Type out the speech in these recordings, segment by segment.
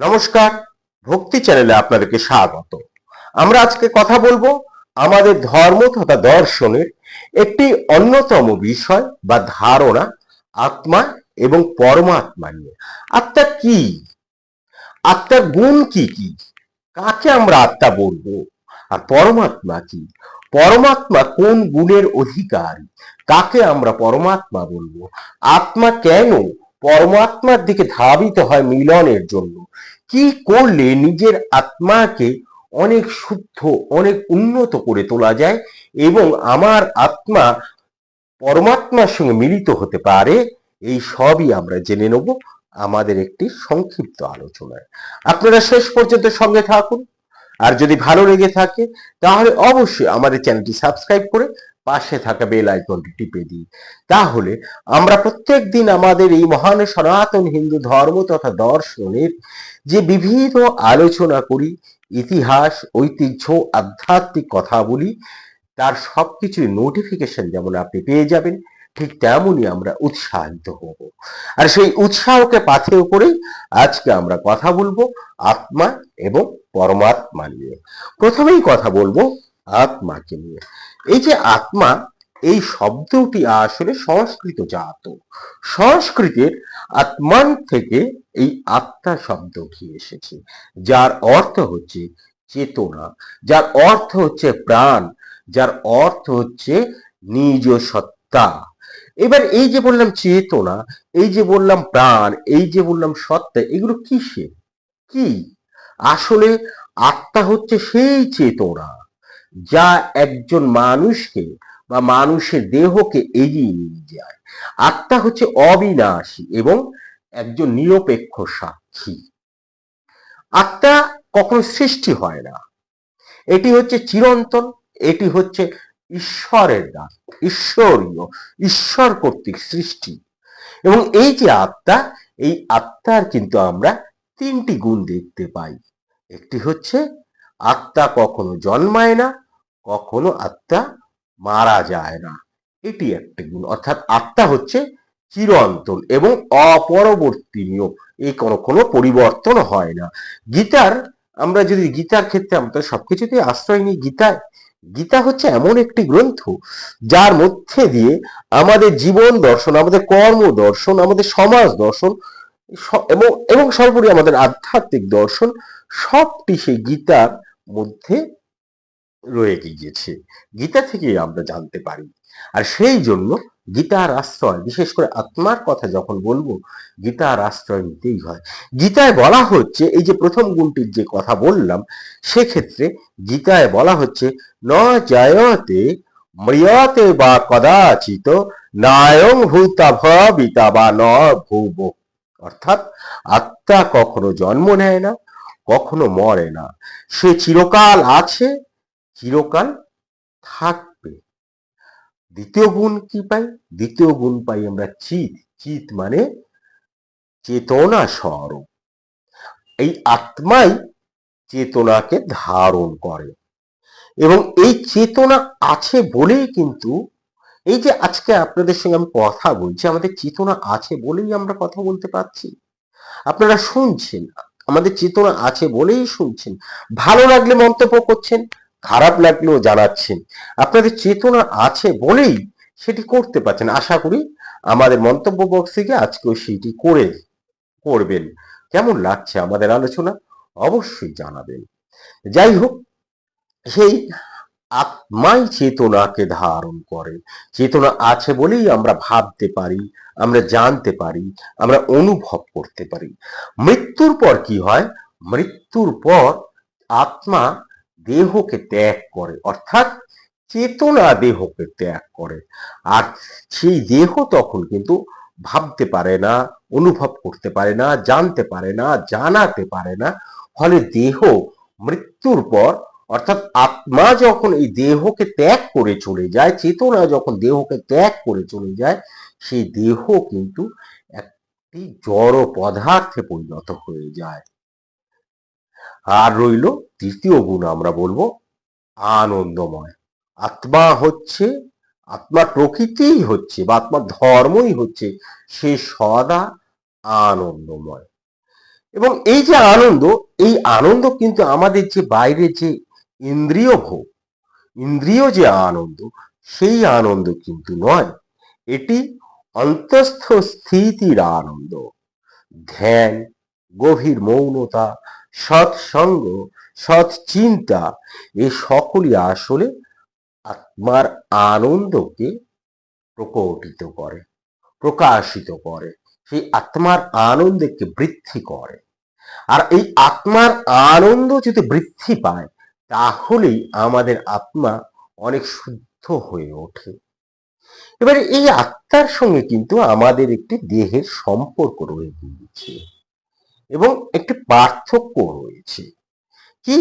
নমস্কার, ভক্তি চ্যানেলে আপনাদেরকে স্বাগত। আমরা আজকে কথা বলব আমাদের ধর্ম তথা দর্শনের একটি অন্যতম বিষয় বা ধারণা, আত্মা এবং পরমাত্মা নিয়ে। আত্মা কি? আত্মার গুণ কি কি? কাকে আমরা আত্মা বলব? আর পরমাত্মা কি? পরমাত্মা কোন গুণের অধিকারী? কাকে আমরা পরমাত্মা বলব? আত্মা কেন পরমাত্মার দিকে ধাবিত হয় মিলনের জন্য। কি করলে নিজের আত্মাকে অনেক শুদ্ধ, অনেক উন্নত করে তোলা যায় এবং আমার আত্মা পরমাত্মার সঙ্গে মিলিত হতে পারে? এই সবই আমরা জেনে নেব আমাদের একটি সংক্ষিপ্ত আলোচনায়। আপনারা শেষ পর্যন্ত সঙ্গে থাকুন। আর যদি ভালো লেগে থাকে, তাহলে অবশ্যই আমাদের চ্যানেলটি সাবস্ক্রাইব করে পাশে থাকা বেল আইকনটি টিপে দিই। তাহলে আমরা প্রত্যেক দিন আমাদের এই মহান সনাতন হিন্দু ধর্ম তথা দর্শনের যে বিবিধ আলোচনা করি, ইতিহাস, ঐতিহ্য, আধ্যাত্মিক কথা বলি, তার সবকিছুর নোটিফিকেশন যেমন আপনি পেয়ে যাবেন, ঠিক তেমনই আমরা উৎসাহিত হব। আর সেই উৎসাহকে পাথেয় করেই আজকে আমরা কথা বলব আত্মা এবং পরমাত্মা নিয়ে। প্রথমেই কথা বলব আত্মাকে নিয়ে। এই যে আত্মা, এই শব্দটি আসলে সংস্কৃত জাত। সংস্কৃতের আত্মান থেকে এই আত্মা শব্দটি এসেছে, যার অর্থ হচ্ছে চেতনা, যার অর্থ হচ্ছে প্রাণ, যার অর্থ হচ্ছে নিজ সত্তা। এবার এই যে বললাম চেতনা, এই যে বললাম প্রাণ, এই যে বললাম সত্তা, এগুলো কিসে কি? আসলে আত্মা হচ্ছে সেই চেতনা। যা একজন মানুষকে বা মানুষের দেহকে এগিয়ে নিয়ে যায়। আত্মা হচ্ছে অবিনাশী এবং একজন নিরপেক্ষ সাক্ষী। আত্মা কখনো সৃষ্টি হয় না। এটি হচ্ছে চিরন্তন, এটি হচ্ছে ঈশ্বরের দান ঈশ্বরীয়, ঈশ্বর কর্তৃক সৃষ্টি। এবং এই যে আত্মা, এই আত্মার কিন্তু আমরা তিনটি গুণ দেখতে পাই। একটি হচ্ছে আত্মা কখনো জন্মায় না, কখনো আত্মা মারা যায় না। এটি একটি গুণ। অর্থাৎ আত্মা হচ্ছে চিরন্তন এবং অপরবর্তনীয়। এই কোনো কোনো পরিবর্তন হয় না। গীতার, আমরা যদি গীতার ক্ষেত্রে আমরা সবকিছুতে আশ্রয় নিই গীতায় গীতা হচ্ছে এমন একটি গ্রন্থ যার মধ্যে দিয়ে আমাদের জীবন দর্শন, আমাদের কর্ম দর্শন, আমাদের সমাজ দর্শন এবং এবং সর্বোপরি আমাদের আধ্যাত্মিক দর্শন, সবটি সেই গীতার মধ্যে রয়ে গিয়েছে। গীতা থেকেই আমরা জানতে পারি। আর সেই জন্য গীতার আশ্রয়, বিশেষ করে আত্মার কথা যখন বলব, গীতার আশ্রয় নিতেই হয়। গীতায় বলা হচ্ছে, এই যে প্রথম গুণটির যে কথা বললাম, সেক্ষেত্রে গীতায় বলা হচ্ছে, ন জয়তে ম্রিয়তে বা কদাচিত নায়ং ভূতা ভবিতা বা ন ভূব। অর্থাৎ আত্মা কখনো জন্ম নেয় না কখনো মরে না। সে চিরকাল আছে, চিরকাল থাকবে। দ্বিতীয় গুণ কি পাই? দ্বিতীয় গুণ পাই আমরা চিত। চিত মানে চেতনা স্বরূপ। এই আত্মাই চেতনাকে ধারণ করে। এবং এই চেতনা আছে বলেই কিন্তু এই যে আজকে আপনাদের সঙ্গে আমি কথা বলছি, আমাদের চেতনা আছে বলেই আমরা কথা বলতে পারছি। আপনারা শুনছেন আমাদের চেতনা আছে বলেই শুনছেন। ভালো লাগলে মন্তব্য করছেন, খারাপ লাগলেও জানাচ্ছেন। আপনাদের চেতনা আছে বলেই সেটি করতে পারছেন। আশা করি আমাদের মন্তব্য বক্সে গিয়ে আজকেও সেটি করে করবেন। কেমন লাগছে আমাদের আলোচনা? অবশ্যই জানাবেন। যাই হোক, সেই আত্মাই চেতনাকে ধারণ করে। চেতনা আছে বলেই আমরা ভাবতে পারি, আমরা জানতে পারি, আমরা অনুভব করতে পারি। মৃত্যুর পর কি হয়? মৃত্যুর পর আত্মা দেহকে ত্যাগ করে, অর্থাৎ চেতনা দেহকে ত্যাগ করে। আর সেই দেহ তখন কিন্তু ভাবতে পারে না, অনুভব করতে পারে না, জানতে পারে না, জানাতে পারে না। ফলে দেহ মৃত্যুর পর অর্থাৎ আত্মা যখন এই দেহকে ত্যাগ করে চলে যায়, চেতনা যখন দেহকে ত্যাগ করে চলে যায়, সেই দেহ কিন্তু একটি জড় পদার্থে পরিণত হয়ে যায়। আর রইল তৃতীয় গুণ আমরা বলব, আনন্দময়। আত্মা হচ্ছে, আত্মার প্রকৃতিই হচ্ছে বা আত্মার ধর্মই হচ্ছে, সে সদা আনন্দময়। এবং এই যে আনন্দ, এই আনন্দ কিন্তু আমাদের যে বাইরে যে ইন্দ্রিয় ভোগ। ইন্দ্রিয় যে আনন্দ, সেই আনন্দ কিন্তু নয়। এটি অন্তস্থ স্থিতির আনন্দ। ধ্যান, গভীর মৌনতা, সৎসঙ্গ সৎ চিন্তা এ সকলই আসলে আত্মার আনন্দকে প্রকটিত করে, প্রকাশিত করে। সেই আত্মার আনন্দকে বৃদ্ধি করে। আর এই আত্মার আনন্দ যদি বৃদ্ধি পায় তাহলেই আমাদের আত্মা অনেক শুদ্ধ হয়ে ওঠে। এবারে এই আত্মার সঙ্গে কিন্তু আমাদের একটি দেহের সম্পর্ক রয়ে গিয়েছে এবং একটি পার্থক্য রয়েছে। কি?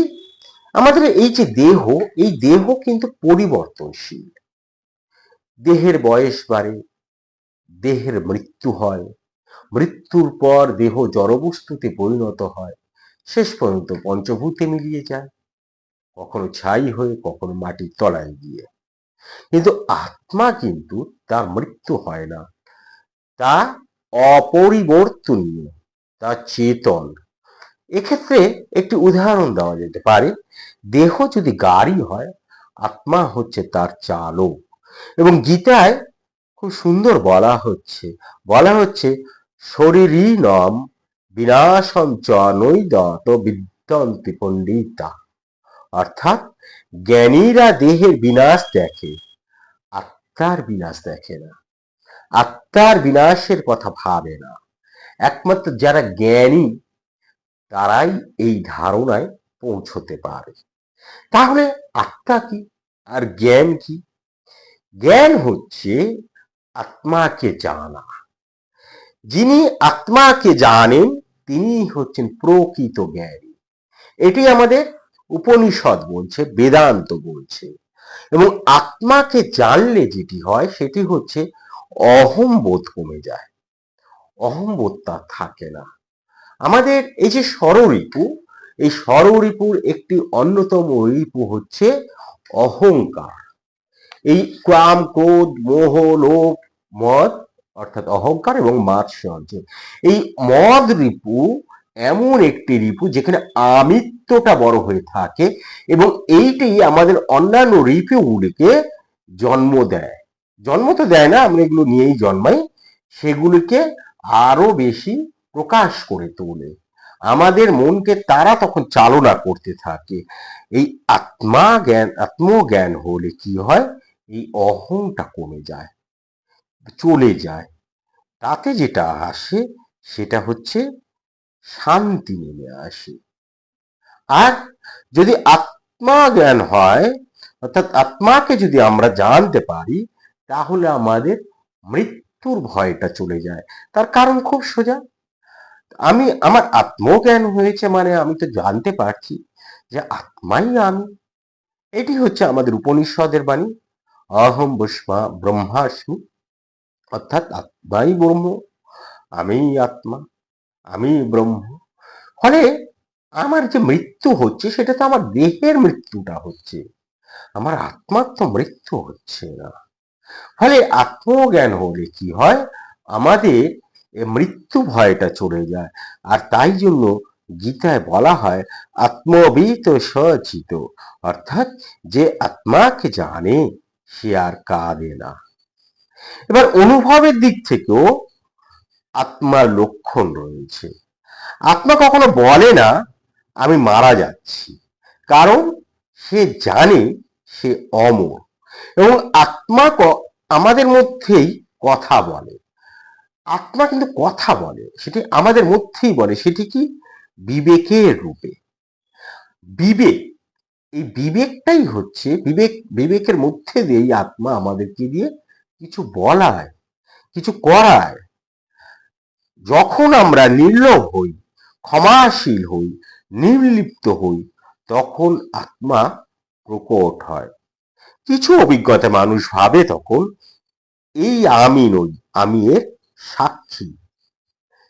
আমাদের এই যে দেহ, এই দেহ কিন্তু পরিবর্তনশীল। দেহের বয়স বাড়ে, দেহের মৃত্যু হয়, মৃত্যুর পর দেহ জড়বস্তুতে পরিণত হয়, শেষ পর্যন্ত পঞ্চভূতে মিলিয়ে যায়। কখনো ছাই হয়ে, কখনো মাটির তলায় গিয়ে। কিন্তু আত্মা কিন্তু তার মৃত্যু হয় না। তা অপরিবর্তনীয়, তা চেতন। এক্ষেত্রে একটি উদাহরণ দেওয়া যেতে পারে। দেহ যদি গাড়ি হয়, আত্মা হচ্ছে তার চালক। এবং গীতায় খুব সুন্দর বলা হচ্ছে বলা হচ্ছে শরীরই নম বিনাশম চ নৈদত পণ্ডিতা। অর্থাৎ জ্ঞানীরা দেহের বিনাশ দেখে, আত্মার বিনাশ দেখে না। আত্মার বিনাশের কথা ভাবে না। একমাত্র যারা জ্ঞানী, তারাই এই ধারণায় পৌঁছতে পারে। তাহলে আত্মা কি আর জ্ঞান কি? জ্ঞান হচ্ছে আত্মাকে জানা। যিনি আত্মাকে জানেন তিনি হচ্ছেন প্রকৃত জ্ঞানী। এটি আমাদের উপনিষদ বলছে, বেদান্ত বলছে। এবং আত্মাকে জানলে যেটি হয়, সেটি হচ্ছে অহম বোধ কমে যায়। অহম তার থাকে না। আমাদের এই যে ষড়রিপু এই ষড়রিপুর একটি অন্যতম রিপু হচ্ছে অহংকার। এই কাম ক্রোধ, মোহ, লোভ, মদ, অর্থাৎ অহংকার এবং মাৎসর্য, এই মদ রিপু এমন একটি রিপু যেখানে আমিত্বটা বড় হয়ে থাকে এবং এইটি আমাদের অন্যান্য রিপুগুলিকে জন্ম দেয়। জন্ম তো দেয় না, আমরা এগুলো নিয়েই জন্মাই। সেগুলিকে আরও বেশি প্রকাশ করে তোলে। আমাদের মনকে তারা তখন চালনা করতে থাকে। এই আত্মা জ্ঞান, আত্মজ্ঞান হলে কি হয়? এই অহংটা কমে যায়, চলে যায়। তাতে যেটা আসে সেটা হচ্ছে শান্তি নেমে আসে। আর যদি আত্মা জ্ঞান হয়, অর্থাৎ আত্মাকে যদি আমরা জানতে পারি, তাহলে আমাদের মৃত্যুর ভয়টা চলে যায়। তার কারণ খুব সোজা। আমি, আমার আত্মজ্ঞান হয়েছে মানে আমি তো জানতে পারছি যে আত্মাই আমি। এটি হচ্ছে আমাদের উপনিষদের বাণী। অহম বস্মা ব্রহ্মাস্মি। অর্থাৎ আত্মাই ব্রহ্ম আমি আত্মা। আমি ব্রহ্ম। ফলে আমার যে মৃত্যু হচ্ছে, সেটা তো আমার দেহের মৃত্যুটা হচ্ছে। আমার আত্মার তো মৃত্যু হচ্ছে না। ফলে আত্মজ্ঞান হলে কি হয়? আমাদের মৃত্যু ভয়টা চলে যায়। আর তাই জন্য গীতায় বলা হয়, আত্মবিত সচিত অর্থাৎ যে আত্মাকে জানে, সে আর কাঁদে না। এবার অনুভবের দিক থেকেও আত্মার লক্ষণ রয়েছে। আত্মা কখনো বলে না, আমি মারা যাচ্ছি। কারণ সে জানে সে অমর। এবং আত্মা আমাদের মধ্যেই কথা বলে। আত্মা কিন্তু কথা বলে, সেটি আমাদের মধ্যেই বলে, সেটি কি? বিবেকের রূপে। বিবেক, এই বিবেকটাই হচ্ছে, বিবেক, বিবেকের মধ্যে দিয়েই আত্মা আমাদেরকে দিয়ে কিছু বলায়, কিছু করায়। যখন আমরা নির্লোভ হই, ক্ষমাশীল হই, নির্লিপ্ত হই, তখন আত্মা প্রকট হয়। কিছু অভিজ্ঞতা মানুষ ভাবে তখন, এই আমি নই, আমি এর সাক্ষী।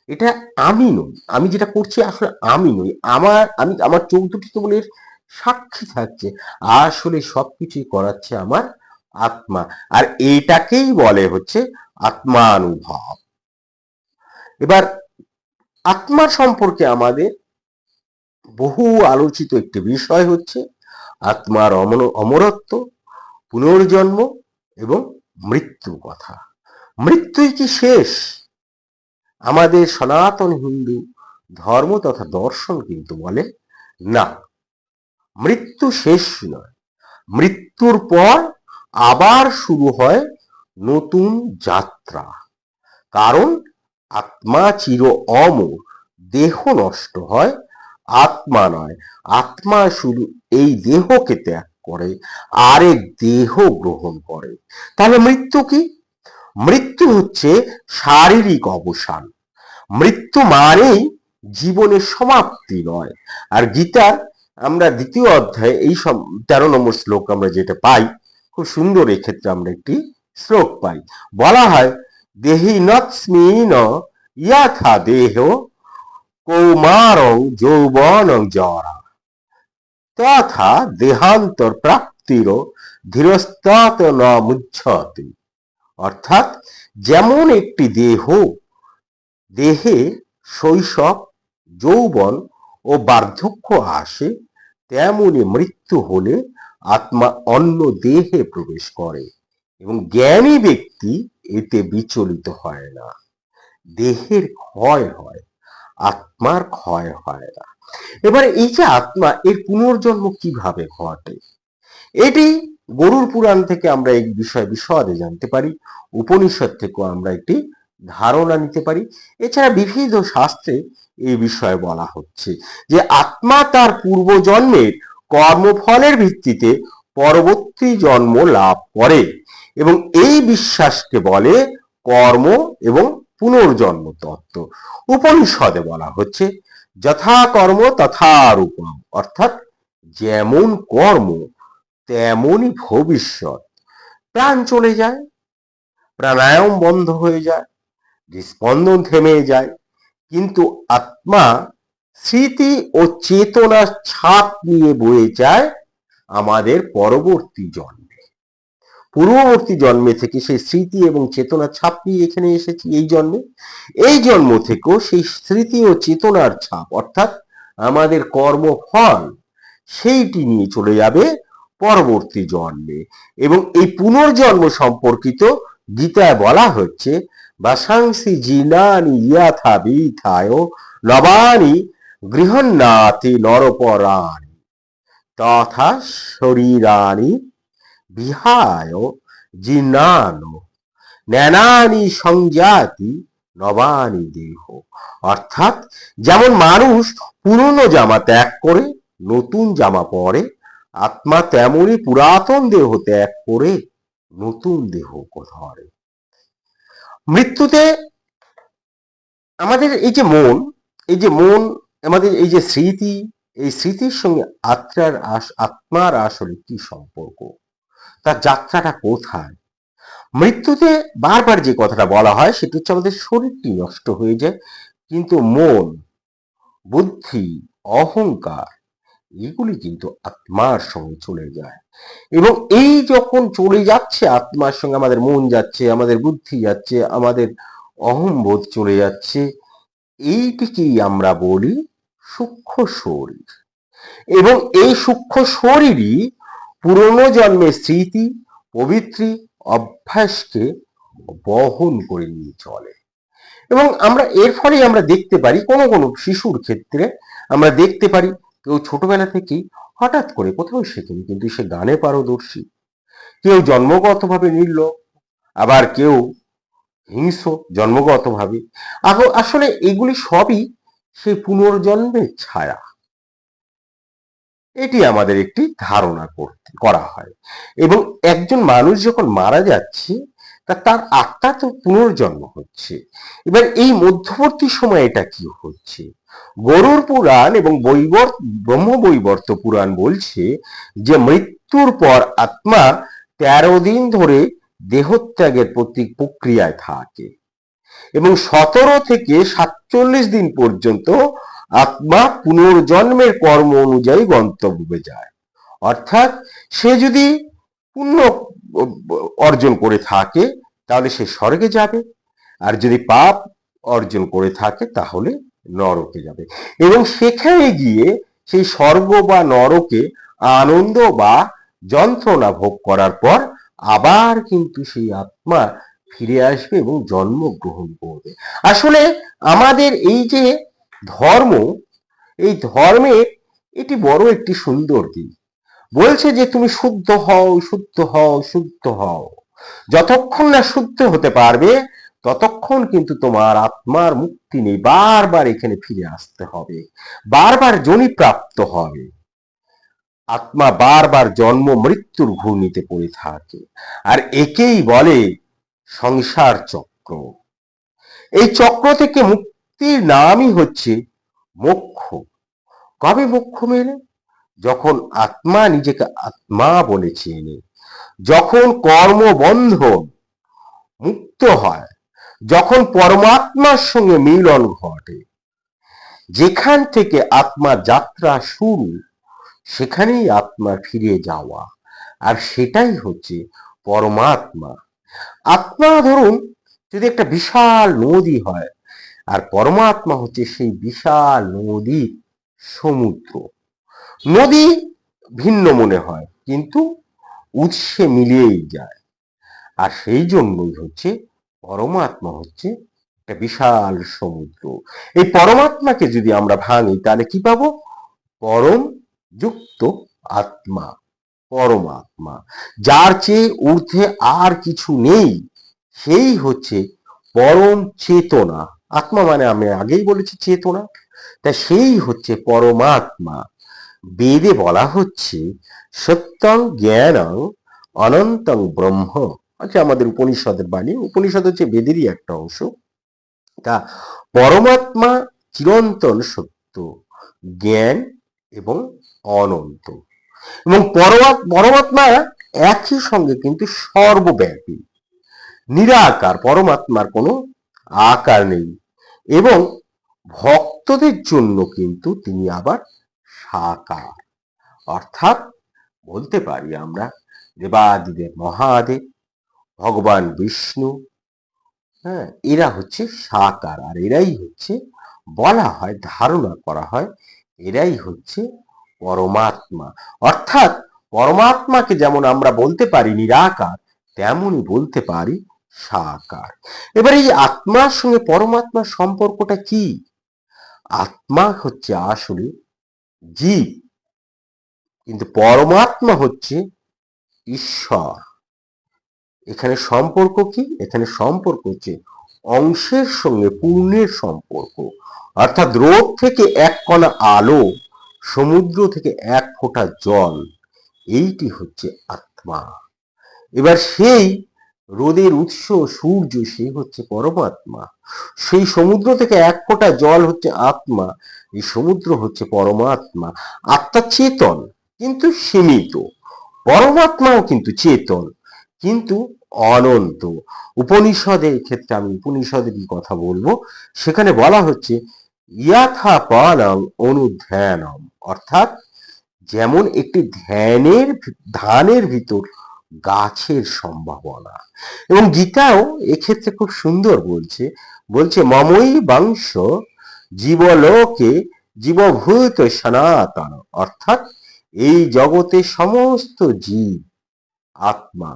এটা আমি নই, আমি যেটা করছি আসলে আমি নই, আমার, আমি, আমার চোখ দুটি সাক্ষী থাকছে, আসলে সবকিছুই করাচ্ছে আমার আত্মা। আর এইটাকেই বলে হচ্ছে আত্মানুভব। এবার আত্মা সম্পর্কে আমাদের বহু আলোচিত একটি বিষয় হচ্ছে আত্মার অমর- অমরত্ব, পুনর্জন্ম এবং মৃত্যু কথা। মৃত্যুই কি শেষ? আমাদের সনাতন হিন্দু ধর্ম তথা দর্শন কিন্তু বলে না। মৃত্যু শেষ নয়। মৃত্যুর পর আবার শুরু হয় নতুন যাত্রা। কারণ আত্মা চির অমর, দেহ নষ্ট হয়, আত্মা নয়। আত্মা শুধু এই দেহকে ত্যাগ করে, আরেক দেহ গ্রহণ করে। তাহলে মৃত্যু কি? মৃত্যু হচ্ছে শারীরিক অবসান। মৃত্যু মানেই জীবনের সমাপ্তি নয়। আর গীতার আমরা দ্বিতীয় অধ্যায়ে এই তেরো নম্বর শ্লোক আমরা যেটা পাই, খুব সুন্দর এক্ষেত্রে আমরা একটি শ্লোক পাই। বলা হয় দেহি নস্মিন ইয়াথা দেহ কৌমারং যৌবনং জরা। তথা দেহান্তর প্রাপ্তির ধীরস্তাত ন মুচ্ছতে। অর্থাৎ যেমন একটি দেহ, দেহে শৈশব, যৌবন ও বার্ধক্য আসে, তেমনি মৃত্যু হলে আত্মা অন্য দেহে প্রবেশ করে এবং জ্ঞানী ব্যক্তি এতে বিচলিত হয় না। দেহের ক্ষয় হয়, আত্মার ক্ষয় হয় না। এবার এই যে আত্মা, এর পুনর্জন্ম কীভাবে ঘটে? এটি গরুর পুরাণ থেকে আমরা এই বিষয় বিশদে জানতে পারি, উপনিষদ থেকেও আমরা একটি ধারণা নিতে পারি। এছাড়া বিভিন্ন শাস্ত্রে এই বিষয়ে বলা হচ্ছে যে আত্মা তার পূর্বজন্মের কর্মফলের ভিত্তিতে পরবর্তী জন্ম লাভ করে। এবং এই বিশ্বাসকে বলে কর্ম এবং পুনর্জন্ম তত্ত্ব। উপনিষদে বলা হচ্ছে, যথা কর্ম তথা রূপম, অর্থাৎ যেমন কর্ম, তেমনই ভবিষ্যৎ। প্রাণ চলে যায়, প্রাণায়াম বন্ধ হয়ে যায় স্পন্দন থেমে যায়, কিন্তু আত্মা স্মৃতি ও চেতনার ছাপ নিয়ে বয়ে যায় আমাদের পরবর্তী জন্মে। পূর্ববর্তী জন্মে থেকে সেই স্মৃতি এবং চেতনার ছাপ নিয়ে এখানে এসেছি এই জন্মে। এই জন্ম থেকেও সেই স্মৃতি ও চেতনার ছাপ, অর্থাৎ আমাদের কর্মফল, সেইটি নিয়ে চলে যাবে পরবর্তী জন্মে। এবং এই পুনর্জন্ম সম্পর্কিত গীতায় বলা হচ্ছে, বাসাংসি জিনানি ইয়াথা বিথায় নবানি গৃহন্নাতি নরপরাণী, তথা শরীরানি বিহায় জিনানো ন্যানানি সংজাতি নবানি দেহ। অর্থাৎ যেমন মানুষ পুরনো জামা ত্যাগ করে, নতুন জামা পরে, আত্মা তেমনি পুরাতন দেহ ত্যাগ করে, নতুন দেহ ধরে। মৃত্যুতে আমাদের এই যে মন, এই যে মন, আমাদের এই যে স্মৃতি, এই স্মৃতির সঙ্গে আত্মার আস- আত্মার আসলে কি সম্পর্ক? তার যাত্রাটা কোথায়? মৃত্যুতে বারবার যে কথাটা বলা হয়, সেটা হচ্ছে আমাদের শরীরটি নষ্ট হয়ে যায়, কিন্তু মন, বুদ্ধি, অহংকার, এগুলি কিন্তু আত্মার সঙ্গে চলে যায়। এবং এই যখন চলে যাচ্ছে, আত্মার সঙ্গে আমাদের মন যাচ্ছে, আমাদের বুদ্ধি যাচ্ছে, আমাদের অহংবোধ চলে যাচ্ছে, এইটিকেই আমরা বলি সূক্ষ্ম শরীর। এবং এই সূক্ষ্ম শরীরই পুরনো জন্মের স্মৃতি, পবিত্রী অভ্যাসকে বহন করে নিয়ে চলে। এবং আমরা এর ফলে আমরা দেখতে পারি কোনো কোনো শিশুর ক্ষেত্রে আমরা দেখতে পারি কেউ ছোটবেলা থেকেই হঠাৎ করে কোথাও শেখেনি কিন্তু সে গানে পারদর্শী। কেউ জন্মগতভাবে নির্লোভ আবার কেউ হিংস্র জন্মগতভাবে। আসলে এগুলি সবই সেই পুনর্জন্মের ছায়া। এটি আমাদের একটি ধারণা করতে, করা হয়। এবং একজন মানুষ যখন মারা যাচ্ছে, তা তার আত্মা তো পুনর্জন্ম হচ্ছে। এবার এই মধ্যবর্তী সময় এটা কি হচ্ছে? গরুর পুরাণ এবং বৈবর ব্রহ্ম বৈবর্ত পুরাণ বলছে যে মৃত্যুর পর আত্মা তেরো দিন ধরে দেহত্যাগের প্রতি প্রক্রিয়ায় থাকে এবং সতেরো থেকে সাতচল্লিশ দিন পর্যন্ত আত্মা পুনর্জন্মের কর্ম অনুযায়ী গন্তব্যে যায়। অর্থাৎ সে যদি পুণ্য অর্জন করে থাকে, তাহলে সে স্বর্গে যাবে। আর যদি পাপ অর্জন করে থাকে, তাহলে নরকে যাবে। এবং সেখানে গিয়ে সেই স্বর্গ বা নরকে আনন্দ বা যন্ত্রণা ভোগ করার পর আবার কিন্তু সেই আত্মা ফিরে আসবে এবং জন্মগ্রহণ করবে। আসলে আমাদের এই যে ধর্ম, এই ধর্মের এটি বড় একটি সুন্দর দিক। বলছে যে তুমি শুদ্ধ হও শুদ্ধ হও শুদ্ধ হও। যতক্ষণ না শুদ্ধ হতে পারবে, ততক্ষণ কিন্তু তোমার আত্মার মুক্তি নেই। বারবার এখানে ফিরে আসতে হবে। বারবার জনি প্রাপ্ত হবে। আত্মা বারবার জন্ম, মৃত্যুর ঘূর্ণিতে পড়ে থাকে। আর একেই বলে সংসার চক্র। এই চক্র থেকে মুক্তির নামই হচ্ছে মোক্ষ। কবে মোক্ষ মেলে? যখন আত্মা নিজেকে আত্মা বলে চেনে। যখন কর্মবন্ধন মুক্ত হয়। যখন পরমাত্মার সঙ্গে মিলন ঘটে। যেখান থেকে আত্মা যাত্রা শুরু, সেখানেই আত্মা ফিরে যাওয়া। আর সেটাই হচ্ছে পরমাত্মা। আত্মা ধরুন, যদি একটা বিশাল নদী হয় আর পরমাত্মা হচ্ছে সেই বিশাল নদী, সমুদ্র। নদী ভিন্ন মনে হয়, কিন্তু উৎসে মিলিয়েই যায়। আর সেই জন্যই হচ্ছে পরমাত্মা হচ্ছে একটা বিশাল সমুদ্র। এই পরমাত্মাকে যদি আমরা ভাঙি, তাহলে কি পাবো? পরম যুক্ত আত্মা, পরমাত্মা। যার চেয়ে ঊর্ধ্বে আর কিছু নেই, সেই হচ্ছে পরম চেতনা। আত্মা মানে আমি আগেই বলেছি চেতনা। তা সেই হচ্ছে পরমাত্মা। বেদে বলা হচ্ছে, সত্যং জ্ঞানং অনন্তং ব্রহ্ম। আচ্ছা আমাদের উপনিষদের বাণী। উপনিষদ হচ্ছে বেদেরই একটা অংশ। তা পরমাত্মা চিরন্তন সত্য, জ্ঞান এবং অনন্ত। এবং পরমাত্মা একই সঙ্গে কিন্তু সর্বব্যাপী। নিরাকার, পরমাত্মার কোনো আকার নেই। এবং ভক্তদের জন্য কিন্তু তিনি আবার সাকার। অর্থাৎ বলতে পারি আমরা দেবাদিদেব মহাদেব, ভগবান বিষ্ণু হ্যাঁ এরা হচ্ছে সাকার আর এরাই হচ্ছে বলা হয়, ধারণা করা হয়, এরাই হচ্ছে পরমাত্মা। অর্থাৎ পরমাত্মাকে যেমন আমরা বলতে পারি নিরাকার, তেমনই বলতে পারি সাকার। এবার এই আত্মার সঙ্গে পরমাত্মার সম্পর্কটা কি? আত্মা হচ্ছে আসলে জীব, কিন্তু পরমাত্মা হচ্ছে ঈশ্বর। এখানে সম্পর্ক কি? এখানে সম্পর্ক হচ্ছে অংশের সঙ্গে পূর্ণের সম্পর্ক। অর্থাৎ রোদ থেকে এক কণা আলো, সমুদ্র থেকে এক ফোঁটা জল, এইটি হচ্ছে আত্মা। এবার সেই রোদের উৎস সূর্য, সে হচ্ছে পরমাত্মা। সেই সমুদ্র থেকে এক ফোঁটা জল হচ্ছে আত্মা, এই সমুদ্র হচ্ছে পরমাত্মা। আত্মা চেতন, কিন্তু সীমিত। পরমাত্মাও কিন্তু চেতন, কিন্তু অনন্ত। উপনিষদের ক্ষেত্রে আমি উপনিষদেরই কথা বলব? সেখানে বলা হচ্ছে ইয়াথা পালং অনুধ্যানম। অর্থাৎ, যেমন একটি ধ্যানের, ধানের ভিতর গাছের সম্ভাবনা। এবং গীতাও এক্ষেত্রে খুব সুন্দর বলছে বলছে, মমই বংশ জীবলোকে জীবভূত সনাতন অর্থাৎ এই জগতে সমস্ত জীব, আত্মা,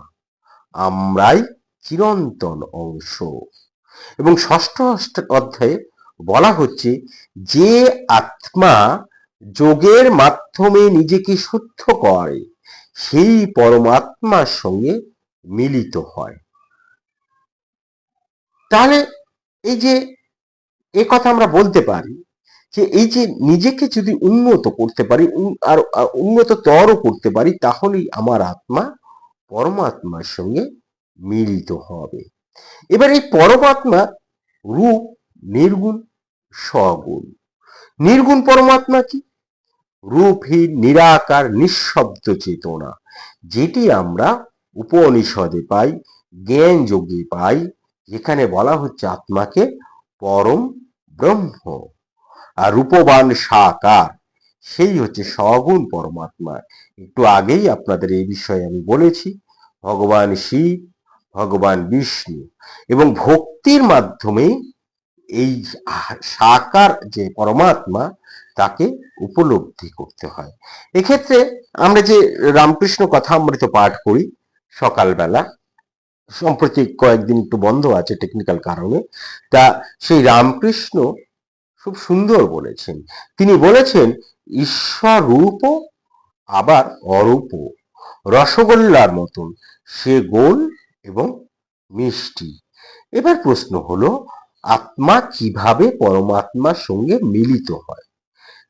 আমরাই চিরন্তন অংশ। এবং ষষ্ঠ অধ্যায়ে বলা হচ্ছে, যে আত্মা যোগের মাধ্যমে নিজেকে শুদ্ধ করে, সেই পরমাত্মার সঙ্গে মিলিত হয়। তাহলে এই যে, এ কথা আমরা বলতে পারি যে, এই যে নিজেকে যদি উন্নত করতে পারি আর উন্নততর করতে পারি, তাহলেই আমার আত্মা পরমাত্মার সঙ্গে মিলিত হবে। এবার এই পরমাত্মা রূপ, নির্গুণ, সগুণ। নির্গুণ পরমাত্মা কি? রূপহীন, নিরাকার, নিঃশব্দ চেতনা, যেটি আমরা উপনিষদে পাই, জ্ঞান যোগে পাই, যেখানে বলা হচ্ছে আত্মাকে পরম ব্রহ্ম। আর রূপবান সাকার, সেই হচ্ছে সগুণ পরমাত্মা। একটু আগেই আপনাদের এই বিষয়ে আমি বলেছি, ভগবান শিব, ভগবান বিষ্ণু এবং ভক্তির মাধ্যমে এই সাকার যে পরমাত্মা, তাকে উপলব্ধি করতে হয়। এক্ষেত্রে আমরা যে রামকৃষ্ণ কথা কথামৃত পাঠ করি সকালবেলা, সম্প্রতি কয়েকদিন একটু বন্ধ আছে টেকনিক্যাল কারণে, তা সেই রামকৃষ্ণ খুব সুন্দর বলেছেন। তিনি বলেছেন ঈশ্বর রূপ আবার অরূপ রসগোল্লার মতন, সে গোল এবং মিষ্টি। এবার প্রশ্ন হলো, আত্মা কীভাবে পরমাত্মার সঙ্গে মিলিত হয়?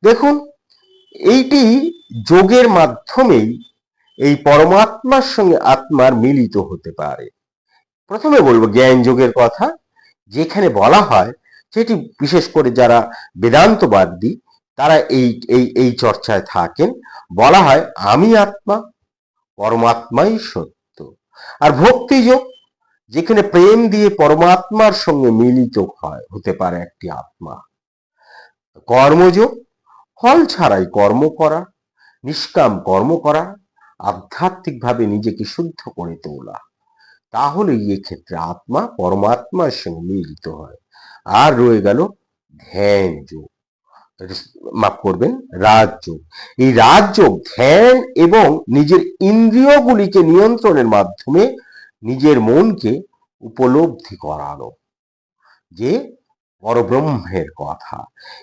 দেখুন, এইটি যোগের মাধ্যমেই এই পরমাত্মার সঙ্গে আত্মার মিলিত হতে পারে। প্রথমে বলব জ্ঞান যোগের কথা। যেখানে বলা হয়, সেটি বিশেষ করে যারা বেদান্তবাদী, তারা এই এই এই চর্চায় থাকেন। বলা হয়, আমি আত্মা, পরমাত্মাই সত্য। আর ভক্তিযোগ যেখানে প্রেম দিয়ে পরমাত্মার সঙ্গে মিলিত হয়, হতে পারে একটি আত্মা। কর্মযোগ ফল ছাড়াই কর্ম করা, নিষ্কাম কর্ম করা আধ্যাত্মিকভাবে নিজেকে শুদ্ধ করে তোলা। তাহলে ক্ষেত্রে আত্মা পরমাত্মার সঙ্গে মিলিত হয়। আর রয়ে গেল ধ্যান যোগ মাফ করবেন, রাজযোগ। এই রাজযোগ ধ্যান এবং নিজের ইন্দ্রিয়গুলিকে নিয়ন্ত্রণের মাধ্যমে নিজের মনকে উপলব্ধি করানো। যে পরব্রহ্মের কথা।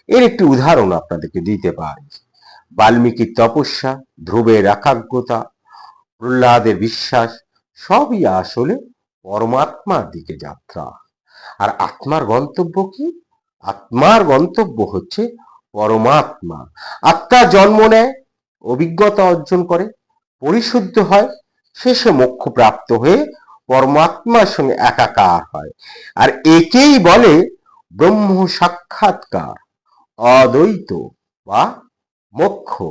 এর একটি উদাহরণ আপনাদেরকে দিতে পারি। বাল্মীকির তপস্যা, ধ্রুবের একাগ্রতা, প্রহ্লাদের বিশ্বাস, সবই আসলে পরমাত্মার দিকে যাত্রা। আর আত্মার গন্তব্য কি? আত্মার গন্তব্য হচ্ছে পরমাত্মা। আত্মা জন্ম নেয়, অভিজ্ঞতা অর্জন করে, পরিশুদ্ধ হয়, শেষে মোক্ষ প্রাপ্ত হয়ে পরমাত্মার সঙ্গে একাকার হয়। আর একেই বলে ব্রহ্ম সাক্ষাৎকার, অদ্বৈত বা মোক্ষ।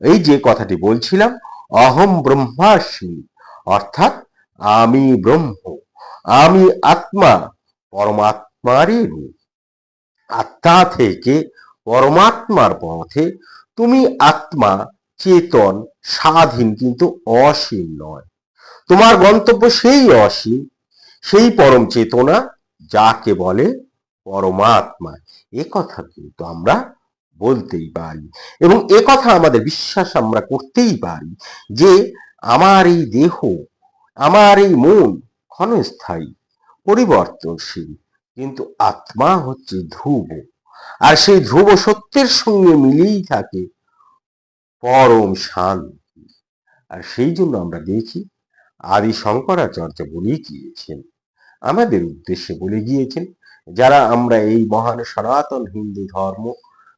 এই যে কথাটি বলছিলাম, অহম ব্রহ্মাস্মি, অর্থাৎ আমি ব্রহ্ম, আমি আত্মা, পরমাত্মারই রূপ। আত্মা থেকে পরমাত্মার পথে তুমি আত্মা, চেতন, স্বাধীন কিন্তু অসীম নয়। তোমার গন্তব্য সেই অসীম, সেই পরম চেতনা, যাকে বলে পরমাত্মা। এ কথা কিন্তু আমরা বলতেই পারি। এবং এ কথা আমাদের বিশ্বাস আমরা করতেই পারি যে, আমার এই দেহ, আমার এই মন ক্ষণস্থায়ী, পরিবর্তনশীল, কিন্তু আত্মা হচ্ছে ধ্রুব। আর সেই ধ্রুব সত্যের সঙ্গে মিলেই থাকে পরম শান্তি। আর সেই জন্য আমরা দেখি, আদি শঙ্করাচার্য বলে গিয়েছেন, আমাদের উদ্দেশ্যে বলে গিয়েছেন, যারা আমরা এই মহান সনাতন হিন্দু ধর্ম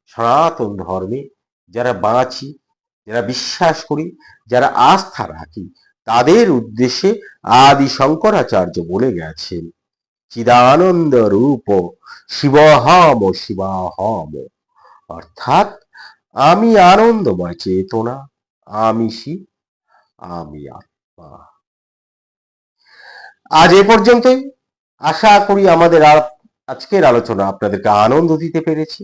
সনাতন ধর্মে যারা বাঁচি, যারা বিশ্বাস করি, যারা আস্থা রাখি, তাদের উদ্দেশ্যে আদি শঙ্করাচার্য বলে গেছেন। চিদানন্দ রূপ শিবহম শিবাহম। অর্থাৎ আমি আনন্দময় চেতনা, আমি শিব, আমি আত্মা। আজ এ পর্যন্তই। আশা করি আমাদের আজকের আলোচনা আপনাদেরকে আনন্দ দিতে পেরেছি।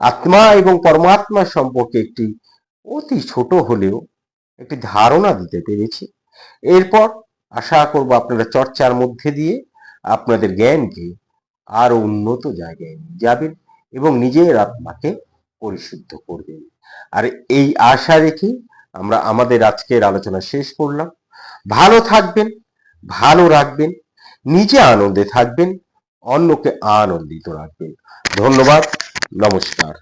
আত্মা এবং পরমাত্মা সম্পর্কে একটি অতি ছোট হলেও একটি ধারণা দিতে পেরেছি। এরপর আশা করব আপনারা চর্চার মধ্যে দিয়ে আপনাদের জ্ঞানকে আরও উন্নত জায়গায় নিয়ে যাবেন এবং নিজের আত্মাকে পরিশুদ্ধ করবেন। আর এই আশা রেখে আমরা আমাদের আজকের আলোচনা শেষ করলাম। ভালো থাকবেন, ভালো রাখবেন, নিজে আনন্দে থাকবেন, অন্যকে আনন্দিত রাখবেন। ধন্যবাদ। la música.